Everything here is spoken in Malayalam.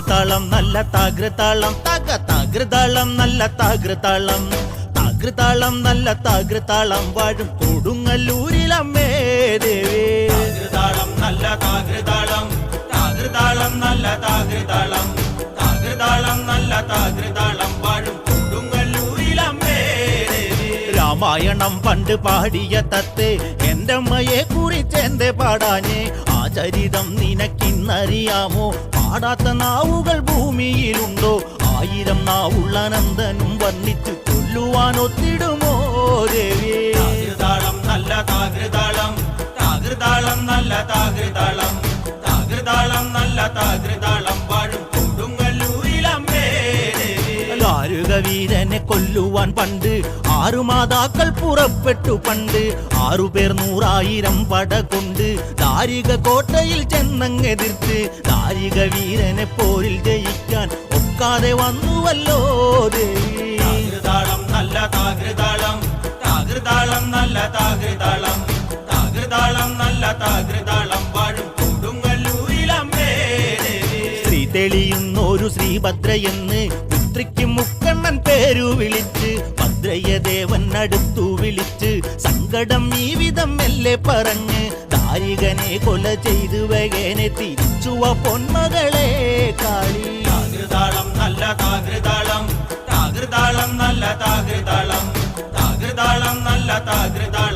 താളം നല്ല താകൃതാളം. തക താകൃതാളം നല്ല താകൃതാളം. താകൃതാളം നല്ല താകൃതാളം. വാഴും കൊടുങ്ങല്ലൂരിലമ്മേ ദേവേ. താകൃതാളം നല്ല താകൃതാളം. താകൃതാളം നല്ല താകൃതാളം. താകൃതാളം നല്ല താകൃതാളം. വാഴും കൊടുങ്ങല്ലൂരിലമ്മേ ദേവി. രാമായണം പണ്ട് പാടിയ തത്തെ എന്റെ അമ്മയെ കുറിച്ച് എന്തേ ആ ചരിതം നിനക്കിന്നറിയാമോ? പാടാത്ത നാവുകൾ ഭൂമിയിലുണ്ടോ? ആയിരം നാവുള്ള നന്ദനും വർണിച്ചു ചൊല്ലുവാൻ ഒത്തിടുമോ ദേവിയേ താകൃതാളം നല്ല താകൃതാളം. താകൃതാളം നല്ല താകൃതാളം. താകൃതാളം നല്ല താകൃതാളം. ലാരുക വീരനെ കൊല്ലുവാൻ പണ്ട് ആറു മാതാക്കൾ പുറപ്പെട്ടു പണ്ട്. ആറുപേർ നൂറായിരം പട കൊണ്ട് ദാരിക കോട്ടയിൽ ചെന്നങ്ങെതിർത്ത് ദാരിക വീരനെ പോരിൽ ജയിക്കാൻ ഒക്കാതെ വന്നുവല്ലോ താകൃതാളം നല്ല താകൃതാളം. താകൃതാളം നല്ല താകൃതാളം. താകൃതാളം നല്ല താകൃതാളം വാഴും കൊടുങ്ങല്ലൂരിലമ്മേ തെളിയുന്നൊരു ശ്രീഭദ്രയെന്ന് പുത്രിക്ക് മുക്കണ്ണൻ പേരു വിളിച്ച് ഭദ്രയദേവൻ അടുത്തു വിളിച്ച് സങ്കടം ഈ വിധം മെല്ലെ പറഞ്ഞ് താരികനെ കൊല ചെയ്തു വേഗനെ തിരിച്ചുവ പൊന്മകളെ കാളി. താകൃതാളം നല്ല താകൃതാളം താകൃതാളം നല്ല താകൃതാളം താകൃതാളം നല്ല താകൃതാളം